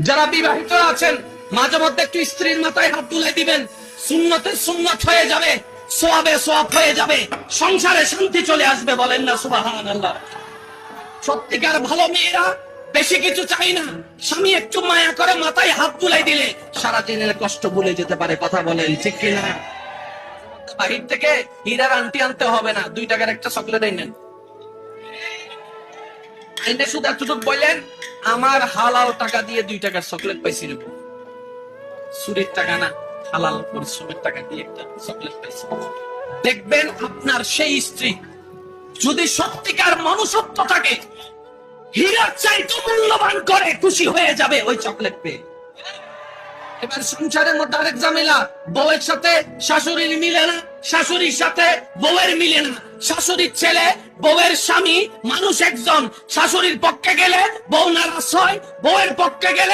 যারা বিবাহিত আছেন, মাঝে মধ্যে একটু স্ত্রীর মাথায় হাত তুলে দিবেন। সুন্নতে সুন্নত হয়ে যাবে, সোয়াবে সোয়াব হয়ে যাবে, সংসারে শান্তি চলে আসবে বলেন না সুবাহান সত্যিকার ভালো মেয়েরা বেশি কিছু চাই না। স্বামী একটু মায়া করে মাথায় হাত তুলে দিলে সারা দিনের কষ্ট ভুলে যেতে পারে, কথা বলেন, ঠিক কিনা? বাহির থেকে হীরার আন্টি আনতে হবে না, দুই টাকার একটা চকলেট নেন। আইনে শুধু এতটুকু বললেন আমার হালাল টাকা দিয়ে দুই টাকার চকলেট পাইছি রে বউ। টাকা না, হালাল পরিশ্রমের টাকা দিয়ে একটা চকলেট পাইছি দেখবেন আপনার সেই স্ত্রী যদি সত্যিকার মনুষ্যত্ব থাকে, হীরার চাইতে মূল্যবান করে খুশি হয়ে যাবে ওই চকলেট পেয়ে এবার সংসারের মধ্যে আরেক ঝামেলা। বউয়ের সাথে শাশুড়ির মিলে না, শাশুড়ির সাথে বউয়ের মিলে না। শাশুড়ির ছেলে, বউয়ের স্বামী, মানুষ একজন। শাশুড়ির পক্ষে গেলে বউ নারাজ হয়, বউয়ের পক্ষে গেলে